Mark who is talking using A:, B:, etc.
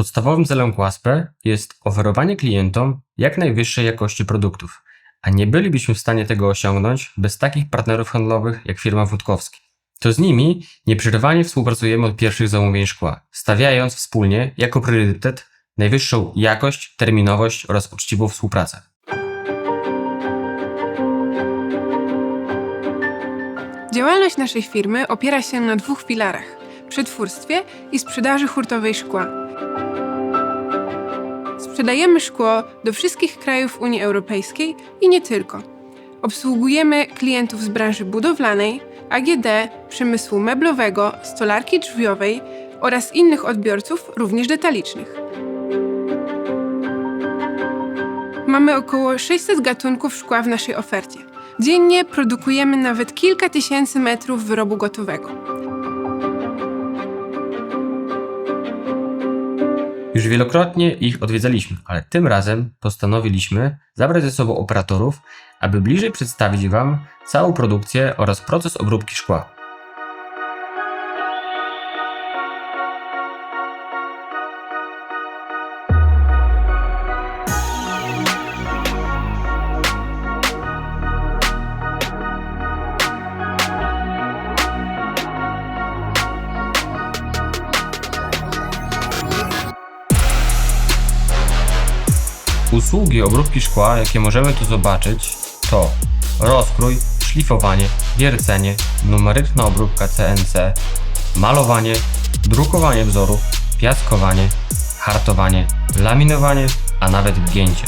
A: Podstawowym celem QASPE jest oferowanie klientom jak najwyższej jakości produktów, a nie bylibyśmy w stanie tego osiągnąć bez takich partnerów handlowych jak firma Wódkowski. To z nimi nieprzerwanie współpracujemy od pierwszych zamówień szkła, stawiając wspólnie jako priorytet najwyższą jakość, terminowość oraz uczciwą współpracę.
B: Działalność naszej firmy opiera się na dwóch filarach: przetwórstwie i sprzedaży hurtowej szkła. Sprzedajemy szkło do wszystkich krajów Unii Europejskiej i nie tylko. Obsługujemy klientów z branży budowlanej, AGD, przemysłu meblowego, stolarki drzwiowej oraz innych odbiorców, również detalicznych. Mamy około 600 gatunków szkła w naszej ofercie. Dziennie produkujemy nawet kilka tysięcy metrów wyrobu gotowego.
A: Już wielokrotnie ich odwiedzaliśmy, ale tym razem postanowiliśmy zabrać ze sobą operatorów, aby bliżej przedstawić Wam całą produkcję oraz proces obróbki szkła. Usługi obróbki szkła, jakie możemy tu zobaczyć, to rozkrój, szlifowanie, wiercenie, numeryczna obróbka CNC, malowanie, drukowanie wzorów, piaskowanie, hartowanie, laminowanie, a nawet gięcie.